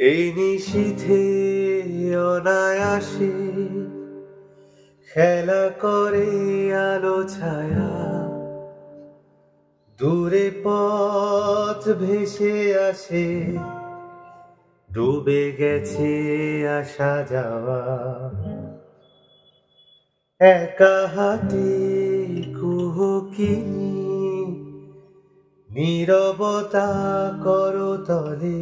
এই নিশীথে অনায়াসে খেলা করে আলো ছায়া। দূরে পথ ভেসে আসে, ডুবে গেছে আসা যাওয়া। একা হাতে কুহকিনি নীরবতা করতলে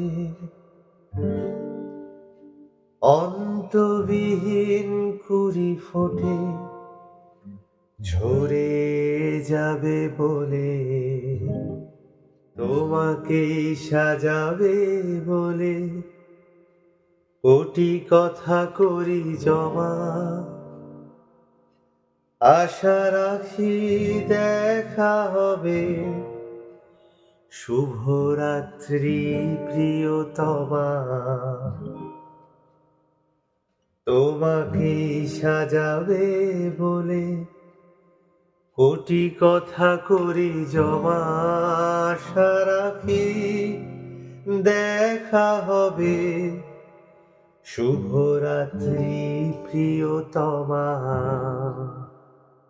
অন্তবিহীন কুড়ি ফোটে ঝরে যাবে বলে তোমাকেই সাজাবে বলে কোটি কথা করি জমা। আশা রাখি দেখা হবে। শুভরাত্রি প্রিয়তমা। তোমাকে সাজাবে বলে কোটি কথা করি জমা রাখি, দেখা হবে। শুভরাত্রি প্রিয়তমা।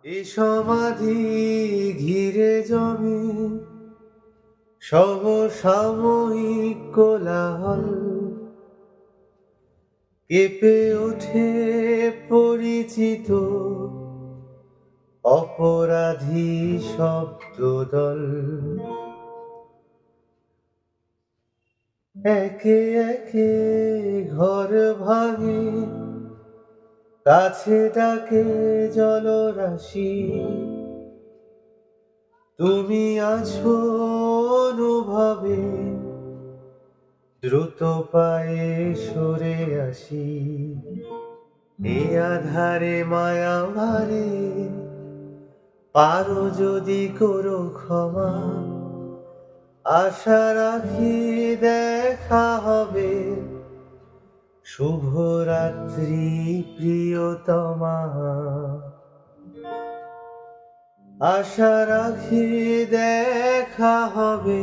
এ সমাধি ঘিরে জমে সমসাময়িক কোলাহল। কেঁপে ওঠে পরিচিত অপরাধী শব্দদল। একে একে ঘর ভাঙে, কাছে ডাকে জলরাশি। তুমি আছো অনুভবে, দ্রুত পায়ে সরে আসি। এ আধারে, মায়া ভারে, পারো যদি করো ক্ষমা। আশা রাখি দেখা হবে। শুভরাত্রি প্রিয়তমা। আশা রাখি দেখা হবে।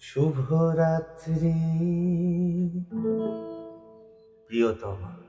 শুভরাত্রি। প্রিয়তমা।